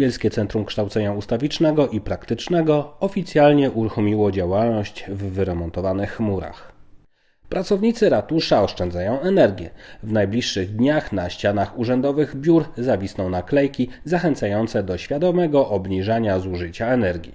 Bielskie Centrum Kształcenia Ustawicznego i Praktycznego oficjalnie uruchomiło działalność w wyremontowanych murach. Pracownicy ratusza oszczędzają energię. W najbliższych dniach na ścianach urzędowych biur zawisną naklejki zachęcające do świadomego obniżania zużycia energii.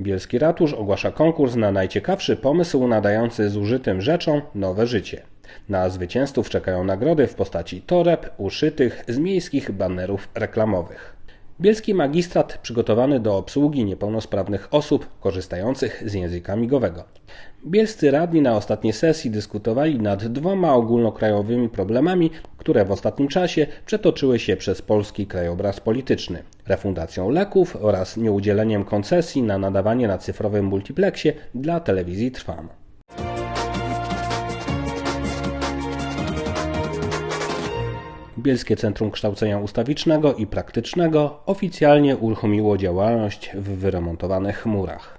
Bielski Ratusz ogłasza konkurs na najciekawszy pomysł nadający zużytym rzeczom nowe życie. Na zwycięzców czekają nagrody w postaci toreb uszytych z miejskich banerów reklamowych. Bielski magistrat przygotowany do obsługi niepełnosprawnych osób korzystających z języka migowego. Bielscy radni na ostatniej sesji dyskutowali nad dwoma ogólnokrajowymi problemami, które w ostatnim czasie przetoczyły się przez polski krajobraz polityczny: refundacją leków oraz nieudzieleniem koncesji na nadawanie na cyfrowym multiplexie dla telewizji Trwam. Bielskie Centrum Kształcenia Ustawicznego i Praktycznego oficjalnie uruchomiło działalność w wyremontowanych murach.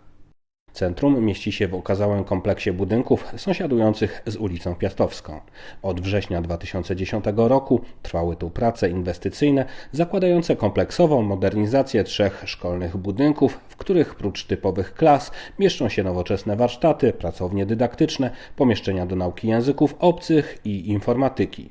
Centrum mieści się w okazałym kompleksie budynków sąsiadujących z ulicą Piastowską. Od września 2010 roku trwały tu prace inwestycyjne zakładające kompleksową modernizację trzech szkolnych budynków, w których prócz typowych klas mieszczą się nowoczesne warsztaty, pracownie dydaktyczne, pomieszczenia do nauki języków obcych i informatyki.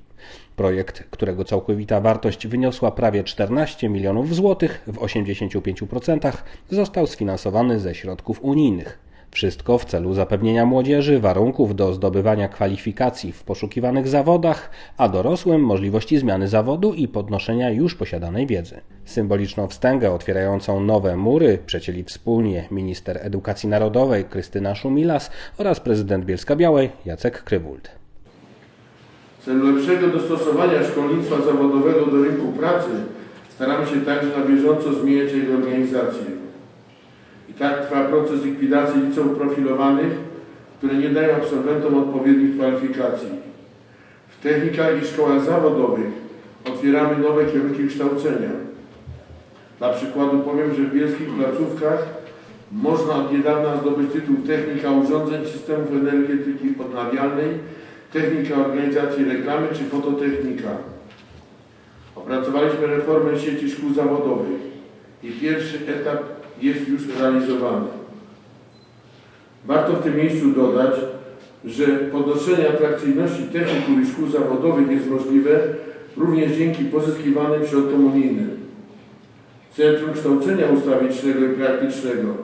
Projekt, którego całkowita wartość wyniosła prawie 14 milionów złotych w 85% został sfinansowany ze środków unijnych. Wszystko w celu zapewnienia młodzieży warunków do zdobywania kwalifikacji w poszukiwanych zawodach, a dorosłym możliwości zmiany zawodu i podnoszenia już posiadanej wiedzy. Symboliczną wstęgę otwierającą nowe mury przecięli wspólnie minister edukacji narodowej Krystyna Szumilas oraz prezydent Bielska Białej Jacek Krywult. W celu lepszego dostosowania szkolnictwa zawodowego do rynku pracy staramy się także na bieżąco zmieniać jego organizację. I tak trwa proces likwidacji liceów profilowanych, które nie dają absolwentom odpowiednich kwalifikacji. W technikach i szkołach zawodowych otwieramy nowe kierunki kształcenia. Dla przykładu powiem, że w bielskich placówkach można od niedawna zdobyć tytuł technika urządzeń systemów energetyki odnawialnej technika organizacji reklamy czy fototechnika. Opracowaliśmy reformę sieci szkół zawodowych i pierwszy etap jest już realizowany. Warto w tym miejscu dodać, że podnoszenie atrakcyjności techników i szkół zawodowych jest możliwe również dzięki pozyskiwanym środkom unijnym. Centrum Kształcenia Ustawicznego i Praktycznego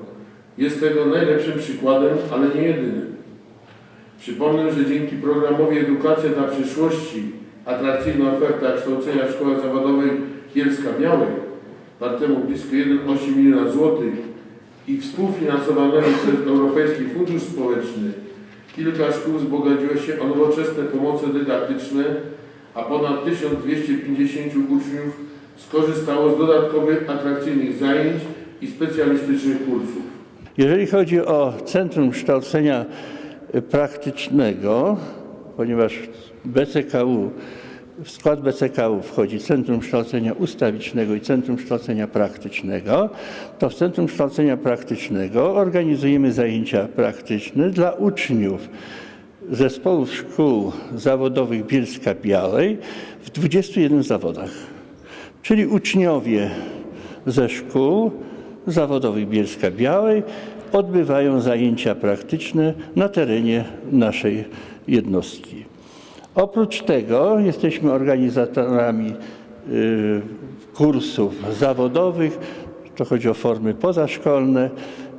jest tego najlepszym przykładem, ale nie jedynym. Przypomnę, że dzięki programowi Edukacja dla przyszłości atrakcyjna oferta kształcenia w szkole zawodowej Kielska Białej wartemu blisko 1,8 miliona złotych i współfinansowanego przez Europejski Fundusz Społeczny kilka szkół wzbogaciło się o nowoczesne pomoce dydaktyczne, a ponad 1250 uczniów skorzystało z dodatkowych atrakcyjnych zajęć i specjalistycznych kursów. Jeżeli chodzi o Centrum Kształcenia praktycznego, ponieważ BCKU, w skład BCKU wchodzi Centrum Kształcenia Ustawicznego i Centrum Kształcenia Praktycznego, to w Centrum Kształcenia Praktycznego organizujemy zajęcia praktyczne dla uczniów zespołów szkół zawodowych Bielska Białej w 21 zawodach. Czyli uczniowie ze szkół zawodowych Bielska Białej odbywają zajęcia praktyczne na terenie naszej jednostki. Oprócz tego jesteśmy organizatorami y, kursów zawodowych, to chodzi o formy pozaszkolne,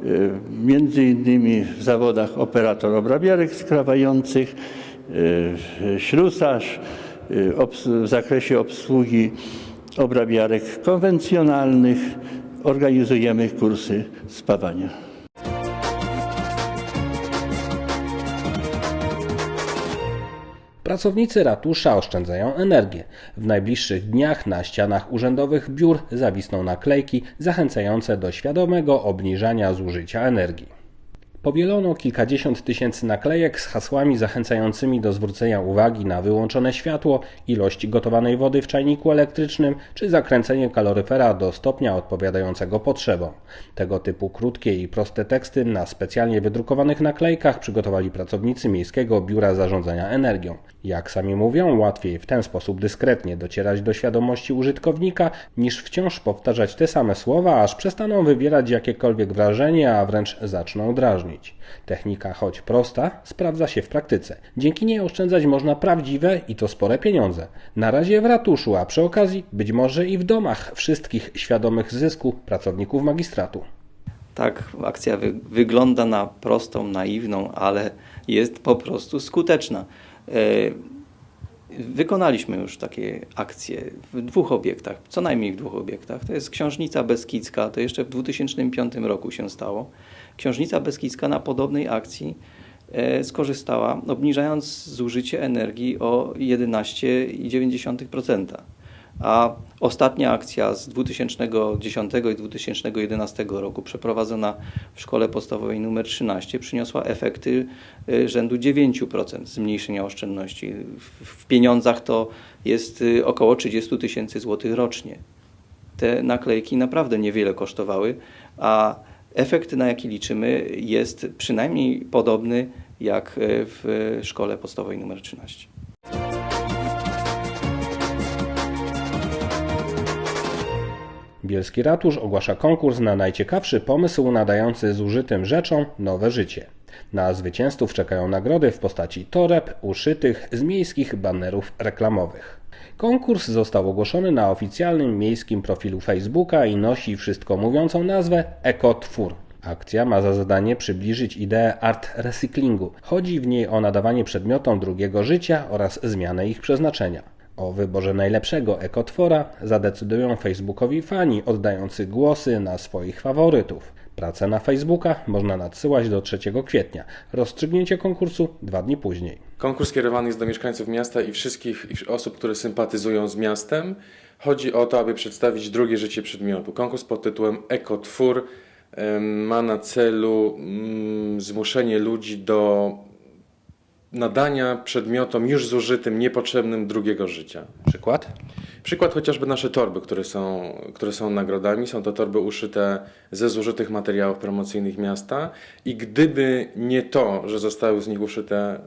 y, między innymi w zawodach operator obrabiarek skrawających, y, ślusarz, w zakresie obsługi obrabiarek konwencjonalnych organizujemy kursy spawania. Pracownicy ratusza oszczędzają energię. W najbliższych dniach na ścianach urzędowych biur zawisną naklejki zachęcające do świadomego obniżania zużycia energii. Powielono kilkadziesiąt tysięcy naklejek z hasłami zachęcającymi do zwrócenia uwagi na wyłączone światło, ilość gotowanej wody w czajniku elektrycznym czy zakręcenie kaloryfera do stopnia odpowiadającego potrzebom. Tego typu krótkie i proste teksty na specjalnie wydrukowanych naklejkach przygotowali pracownicy Miejskiego Biura Zarządzania Energią. Jak sami mówią, łatwiej w ten sposób dyskretnie docierać do świadomości użytkownika, niż wciąż powtarzać te same słowa, aż przestaną wywierać jakiekolwiek wrażenie, a wręcz zaczną drażnić. Technika, choć prosta, sprawdza się w praktyce. Dzięki niej oszczędzać można prawdziwe i to spore pieniądze. Na razie w ratuszu, a przy okazji być może i w domach wszystkich świadomych zysku pracowników magistratu. Tak, akcja wy wygląda na prostą, naiwną, ale jest po prostu skuteczna. E, wykonaliśmy już takie akcje w dwóch obiektach, co najmniej w dwóch obiektach. To jest Książnica Beskidzka, to jeszcze w 2005 roku się stało. Książnica Beskidzka na podobnej akcji e, skorzystała, obniżając zużycie energii o 11,9%. A ostatnia akcja z 2010 i 2011 roku, przeprowadzona w szkole podstawowej nr 13, przyniosła efekty y, rzędu 9% zmniejszenia oszczędności. W pieniądzach to jest y, około 30 tysięcy złotych rocznie. Te naklejki naprawdę niewiele kosztowały, a efekt, na jaki liczymy, jest przynajmniej podobny jak y, w szkole podstawowej nr 13. Bielski Ratusz ogłasza konkurs na najciekawszy pomysł nadający zużytym rzeczom nowe życie. Na zwycięzców czekają nagrody w postaci toreb uszytych z miejskich banerów reklamowych. Konkurs został ogłoszony na oficjalnym miejskim profilu Facebooka i nosi wszystko mówiącą nazwę Ekotwór. Akcja ma za zadanie przybliżyć ideę art recyklingu. Chodzi w niej o nadawanie przedmiotom drugiego życia oraz zmianę ich przeznaczenia. O wyborze najlepszego ekotwora zadecydują facebookowi fani oddający głosy na swoich faworytów. Pracę na Facebooka można nadsyłać do 3 kwietnia. Rozstrzygnięcie konkursu dwa dni później. Konkurs kierowany jest do mieszkańców miasta i wszystkich osób, które sympatyzują z miastem. Chodzi o to, aby przedstawić drugie życie przedmiotu. Konkurs pod tytułem Ekotwór ma na celu mm, zmuszenie ludzi do nadania przedmiotom już zużytym, niepotrzebnym drugiego życia. Przykład? Przykład chociażby nasze torby, które są, które są nagrodami. Są to torby uszyte ze zużytych materiałów promocyjnych miasta i gdyby nie to, że zostały z nich uszyte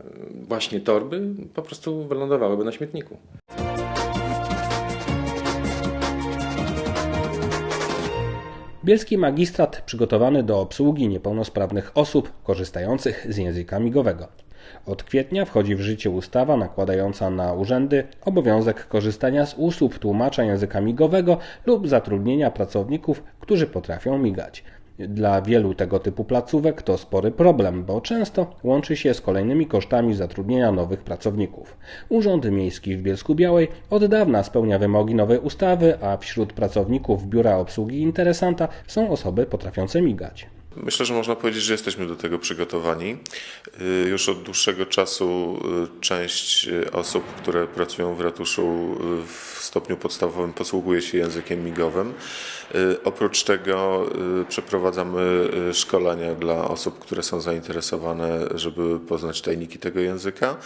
właśnie torby, po prostu wylądowałyby na śmietniku. Bielski magistrat przygotowany do obsługi niepełnosprawnych osób korzystających z języka migowego. Od kwietnia wchodzi w życie ustawa nakładająca na urzędy obowiązek korzystania z usług tłumacza języka migowego lub zatrudnienia pracowników, którzy potrafią migać. Dla wielu tego typu placówek to spory problem, bo często łączy się z kolejnymi kosztami zatrudnienia nowych pracowników. Urząd Miejski w Bielsku Białej od dawna spełnia wymogi nowej ustawy, a wśród pracowników Biura Obsługi Interesanta są osoby potrafiące migać. Myślę, że można powiedzieć, że jesteśmy do tego przygotowani. Y, już od dłuższego czasu y, część y, osób, które pracują w ratuszu w stopniu podstawowym posługuje się językiem migowym. Oprócz tego przeprowadzamy szkolenia dla osób, które są zainteresowane, żeby poznać tajniki tego języka.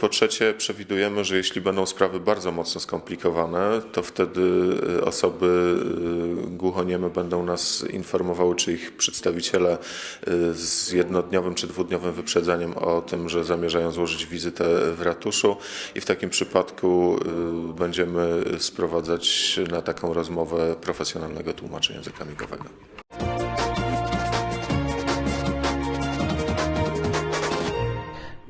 Po trzecie, przewidujemy, że jeśli będą sprawy bardzo mocno skomplikowane, to wtedy osoby głuchonieme będą nas informowały, czy ich przedstawiciele y, z jednodniowym czy dwudniowym wyprzedzeniem o tym, że zamierzają złożyć wizytę w ratuszu i w takim przypadku y, będziemy sprowadzać na taką rozmowę profesjonalnego tłumacza języka migowego.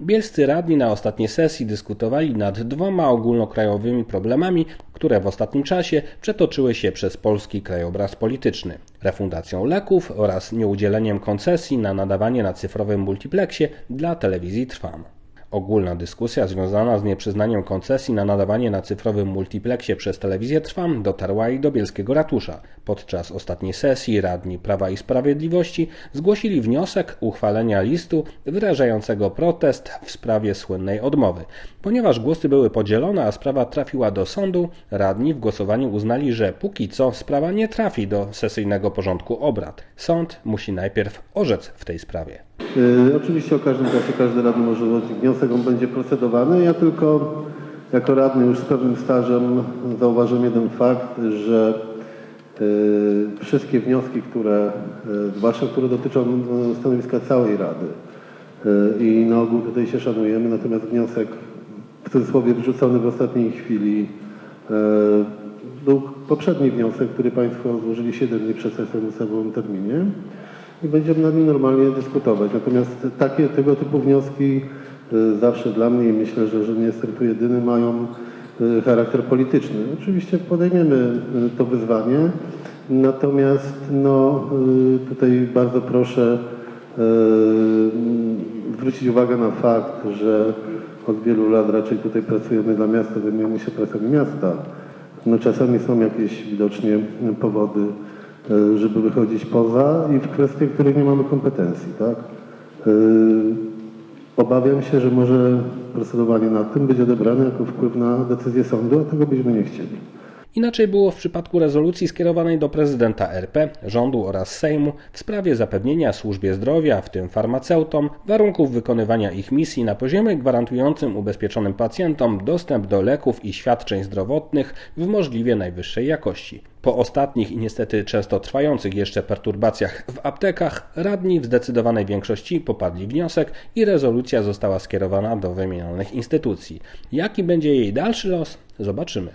Bielscy radni na ostatniej sesji dyskutowali nad dwoma ogólnokrajowymi problemami, które w ostatnim czasie przetoczyły się przez polski krajobraz polityczny. Refundacją leków oraz nieudzieleniem koncesji na nadawanie na cyfrowym multiplexie dla telewizji Trwam. Ogólna dyskusja związana z nieprzyznaniem koncesji na nadawanie na cyfrowym multiplexie przez telewizję Trwam dotarła i do Bielskiego Ratusza. Podczas ostatniej sesji radni Prawa i Sprawiedliwości zgłosili wniosek uchwalenia listu wyrażającego protest w sprawie słynnej odmowy. Ponieważ głosy były podzielone, a sprawa trafiła do sądu, radni w głosowaniu uznali, że póki co sprawa nie trafi do sesyjnego porządku obrad. Sąd musi najpierw orzec w tej sprawie. Y, Oczywiście o każdym czasie każdy radny może złożyć wniosek, on będzie procedowany. Ja tylko jako radny już z pewnym stażem zauważyłem jeden fakt, że y, wszystkie wnioski, które, y, zwłaszcza które dotyczą stanowiska całej rady i na ogół tutaj się szanujemy, natomiast wniosek w cudzysłowie wrzucony w ostatniej chwili był poprzedni wniosek, który Państwo złożyli 7 dni przed ustawowym terminie i będziemy nad nim normalnie dyskutować. Natomiast takie tego typu wnioski y, zawsze dla mnie i myślę, że, że nie jestem tu jedyny, mają y, charakter polityczny. Oczywiście podejmiemy y, to wyzwanie, natomiast no, tutaj bardzo proszę zwrócić uwagę na fakt, że od wielu lat raczej tutaj pracujemy dla miasta, zajmujemy się pracami miasta. No czasami są jakieś widocznie powody, żeby wychodzić poza i w kwestie, w których nie mamy kompetencji, tak? E, Obawiam się, że może procedowanie nad tym być odebrane jako wpływ na decyzję sądu, a tego byśmy nie chcieli. Inaczej było w przypadku rezolucji skierowanej do prezydenta RP, rządu oraz Sejmu w sprawie zapewnienia służbie zdrowia, w tym farmaceutom, warunków wykonywania ich misji na poziomie gwarantującym ubezpieczonym pacjentom dostęp do leków i świadczeń zdrowotnych w możliwie najwyższej jakości. Po ostatnich i niestety często trwających jeszcze perturbacjach w aptekach, radni w zdecydowanej większości popadli wniosek i rezolucja została skierowana do wymienionych instytucji. Jaki będzie jej dalszy los? Zobaczymy.